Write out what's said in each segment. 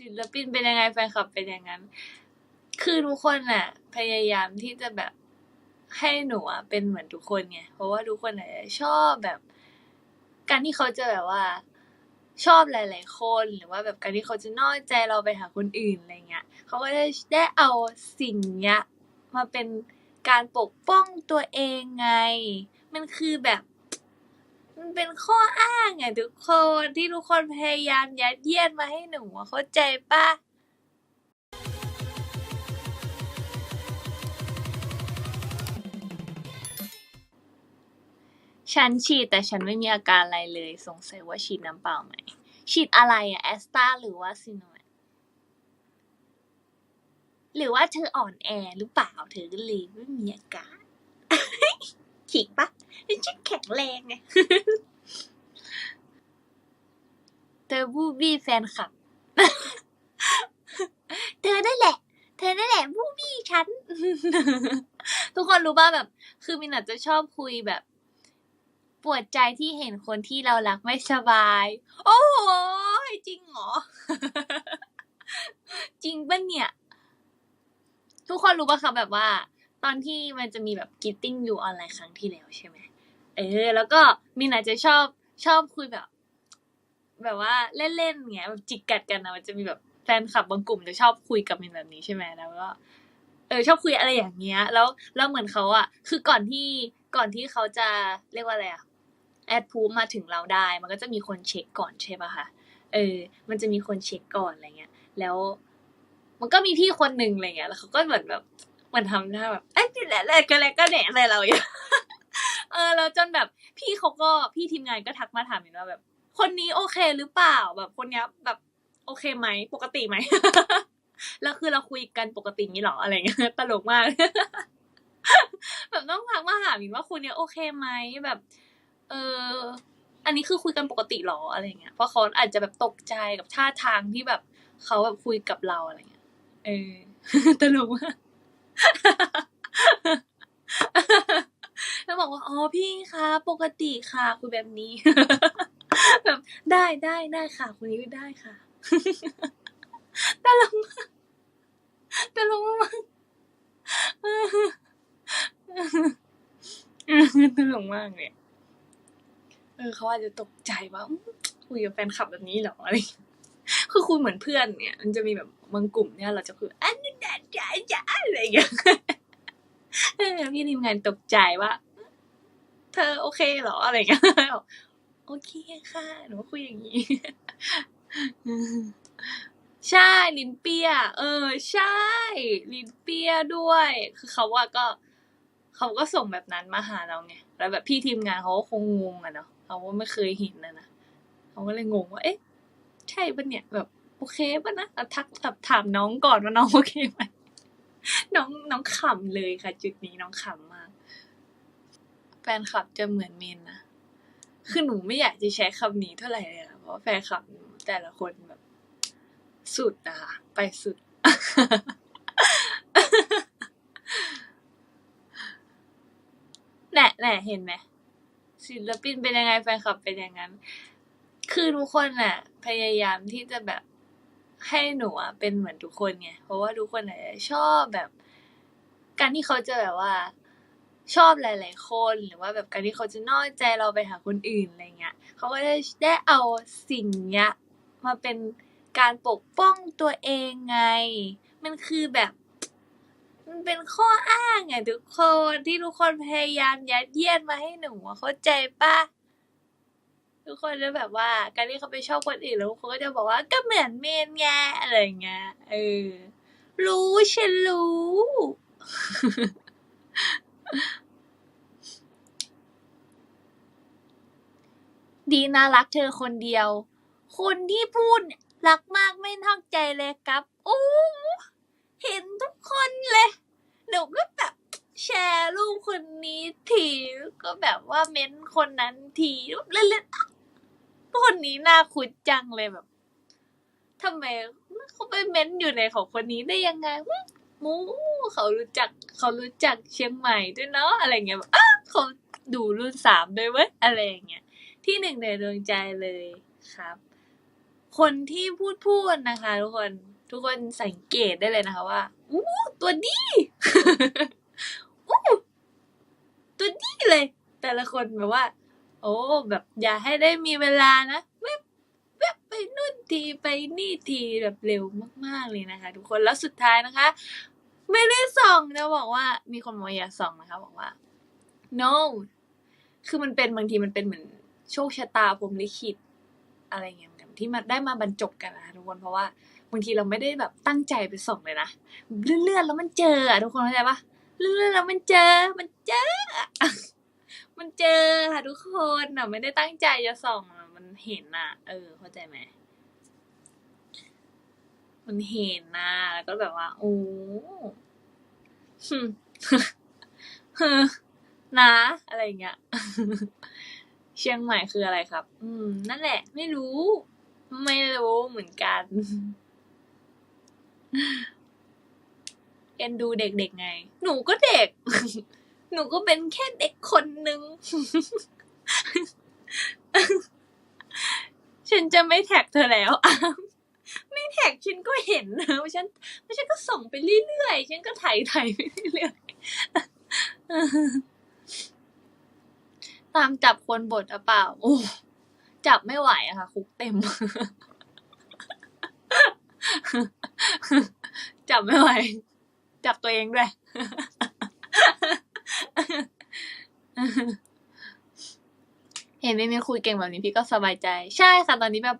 ศิลปินเป็นยังไงแฟนคลับเป็นอย่างนั้น คือทุกคนน่ะ พยายามที่จะแบบให้หนูอะเป็นเหมือนทุกคนไงเพราะว่าทุกคนน่ะชอบแบบ การที่เขาจะแบบว่า ชอบหลาย ๆ คนหรือว่าแบบการที่เขาจะนอกใจเราไปหาคนอื่นอะไรเงี้ยเขาก็ได้ได้เอาสิ่งเนี้ยมาเป็นการปกป้องตัวเองไง มันคือแบบ มันเป็นข้ออ้างไงทุกคน ที่ทุกคนพยายามยัดเยียดมาให้หนูอะเข้าใจปะฉันฉีดแต่ฉันไม่มีอาการอะไรเลย สงสัยว่าฉีดน้ำเปล่าไหม ฉีดอะไรอะแอสตาหรือว่าซิโนแวคหรือว่าเธออ่อนแอหรือเปล่าเธอก็เลยไม่มีอาการ ขิงปะฉันแข็งแรงไงเธอบูบี้แฟนคลับ เธอได้แหละ เธอได้แหละบูบี้ฉัน ทุกคนรู้ป่ะแบบ คือมินอาจจะชอบคุยแบบ ปวดใจที่เห็นคนที่เรารักไม่สบาย โอ้โห จริงเหรอ จริงปะเนี่ย ทุกคนรู้ป่ะคะแบบว่า ตอนที่มันจะมีแบบกิตติ้งอยู่ออนไลน์ครั้งที่แล้วใช่ไหมเออ แล้วก็มินอาจจะชอบชอบคุยแบบ แบบว่าเล่นๆเงี้ยแบบจิกกัดกันนะมันจะมีแบบแฟนคลับบางกลุ่มจะชอบคุยกับมินแบบนี้ใช่ไหมแล้วก็เออชอบคุยอะไรอย่างเงี้ย แล้วแล้วเหมือนเขาอะคือก่อนที่ก่อนที่เขาจะเรียกว่าอะไรอะแอดพูมาถึงเราได้ มันก็จะมีคนเช็คก่อนใช่ป่ะคะเออ มันจะมีคนเช็คก่อนอะไรเงี้ย แล้ว มันก็มีพี่คนหนึ่งอะไรเงี้ย แล้วเขาก็เหมือนแบบ มือนทำหน้าแบบเอ้ยนี่แหละแหละก็แหละก็แหนะอะไรเราอย่างเออแล้วจนแบบพี่เขาก็พี่ทีมงานก็ทักมาถามมินว่าแบบ คนนี้โอเคหรือเปล่าแบบคนนี้แบบโอเคไหมปกติไหมแล้วคือเราคุยกันปกตินี้หรออะไรเงี้ยตลกมาก แบบต้องทักมาหามินว่าคุณเนี้ยโอเคไหมแบบ เอออันนี้คือคุยกันปกติหรออะไรเงี้ยเพราะเขาอาจจะแบบตกใจกับท่าทางที่แบบเขาแบบคุยกับเราอะไรเงี้ย เออตลกมาก แล้วบอกว่าอ๋อพี่คะปกติค่ะคุยแบบนี้แบบได้ได้ได้ค่ะคนนี้ได้ค่ะตลกมากตลกมากตลกมากเลยเออเขาอาจจะตกใจว่าคุยกับแฟนคลับแบบนี้หรออะไรอย่างเงี้ย คือคุยเหมือนเพื่อนเนี่ย มันจะมีแบบบางกลุ่มเนี่ยเราจะคุยอันนี้นะจ๊ะจ๊ะอะไรอย่างเงี้ยพี่ทีมงานตกใจว่า เธอโอเคเหรออะไรอย่างเงี้ยบอกโอเคค่ะหนูคุยอย่างนี้ใช่ลิ้นเปียเออ ใช่ ลิ้นเปียด้วย คือเขาว่าก็เขาก็ส่งแบบนั้นมาหาเราไงแล้วแบบพี่ทีมงานเขาก็คงงงอะเนาะเขาก็ไม่เคยเห็นนะนะเขาก็เลยงงว่าเอ๊ะ ใช่ปะเนี่ยแบบโอเคปะนะทักแบบถามน้องก่อนว่าน้องโอเคไหมน้องน้องขำเลยค่ะ จุดนี้น้องขำมาก แฟนคลับจะเหมือนเมนนะคือหนูไม่อยากจะใช้คำนี้เท่าไหร่เลยอะเพราะแฟนคลับแต่ละคนแบบ สุดอะคะไปสุด แหน่แหน่เห็นไหมศิลปินเป็นยังไงแฟนคลับเป็นอย่างนั้น คือทุกคนน่ะ พยายามที่จะแบบให้หนูอะเป็นเหมือนทุกคนไงเพราะว่าทุกคนน่ะชอบแบบ การที่เขาจะแบบว่า ชอบหลาย ๆ คนหรือว่าแบบการที่เขาจะนอกใจเราไปหาคนอื่นอะไรเงี้ยเขาก็ได้ได้เอาสิ่งเนี้ยมาเป็นการปกป้องตัวเองไง มันคือแบบ มันเป็นข้ออ้างไงทุกคนที่ทุกคนพยายามยัดเยียดมาให้หนูเข้าใจปะ ทุกคนจะแบบว่า การที่เขาไปชอบคนอื่นแล้วเขาก็จะบอกว่าก็เหมือนเมนไงอะไรเงี้ยเออรู้ฉันรู้ ดีนะรักเธอคนเดียว คนที่พูดรักมากไม่นอกใจเลยครับโอ้เห็นทุกคนเลยหนูก็แบบแชร์รูปคนนี้ทีก็แบบว่าเม้นคนนั้นทีเล่นๆ คนนี้น่าคุ้นจังเลยแบบทำไมเขาไปเม้นอยู่ในของคนนี้ได้ยังไงมูเขารู้จัก เขารู้จักเชียงใหม่ด้วยเนาะอะไรเงี้ยแบบอ้าเขาดูรุ่นสามด้วยเว้ยอะไรอย่างเงี้ยที่หนึ่งในดวงใจเลยครับ คนที่พูดพูดนะคะ ทุกคนทุกคนสังเกตได้เลยนะคะว่าอู้ตัวดีอู้ตัวดีเลย แต่ละคนแบบว่า โอ้แบบอย่าให้ได้มีเวลานะ แวบแวบไปนู่นทีไปนี่ทีแบบเร็วมาก ๆ เลยนะคะทุกคน แล้วสุดท้ายนะคะ ไม่ได้ส่องจะบอกว่า มีคนบอกว่าอย่าส่องนะคะ บอกว่า no คือมันเป็นบางทีมันเป็นเหมือนโชคชะตาพรมลิขิตอะไรเงี้ยเหมือนกันที่มาได้มาบรรจบกันนะคะทุกคนเพราะว่าบางทีเราไม่ได้แบบตั้งใจไปส่องเลยนะเลื่อนๆแล้วมันเจออะทุกคนเข้าใจปะเลื่อนๆแล้วมันเจอมันเจอ มันเจอค่ะทุกคนอะ ไม่ได้ตั้งใจจะส่องอะมันเห็นอะ เออ เข้าใจไหมมันเห็นนะแล้วก็แบบว่าโอ้หึฮึนะ อะไรเงี้ย เชียงใหม่คืออะไรครับ อืม นั่นแหละ ไม่รู้ ไม่รู้เหมือนกันเอ็นดูเด็กๆไง หนูก็เด็ก หนูก็เป็นแค่เด็กคนหนึ่งฉันจะไม่แท็กเธอแล้วอ้าวไม่แท็กฉันก็เห็นนะว่าฉันว่าฉันก็ส่งไปเรื่อยๆ ฉันก็ถ่ไถ่ายไปเรื่อยๆ ตามจับคนบทอะเปล่า โอ้จับไม่ไหวอะค่ะ คุกเต็ม จับไม่ไหว จับตัวเองด้วย เห็นพี่เมย์คุยเก่งแบบนี้พี่ก็สบายใจ ใช่ค่ะ ตอนนี้แบบ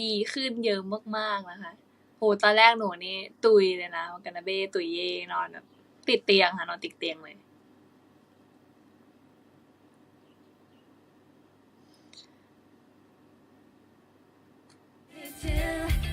ดีขึ้นเยอะมากๆนะคะโหตอนแรกหนูนี่ตุยเลยนะกันนะเบ้ตุยเย่นอนแบบติดเตียงค่ะนอนติดเตียงเลย till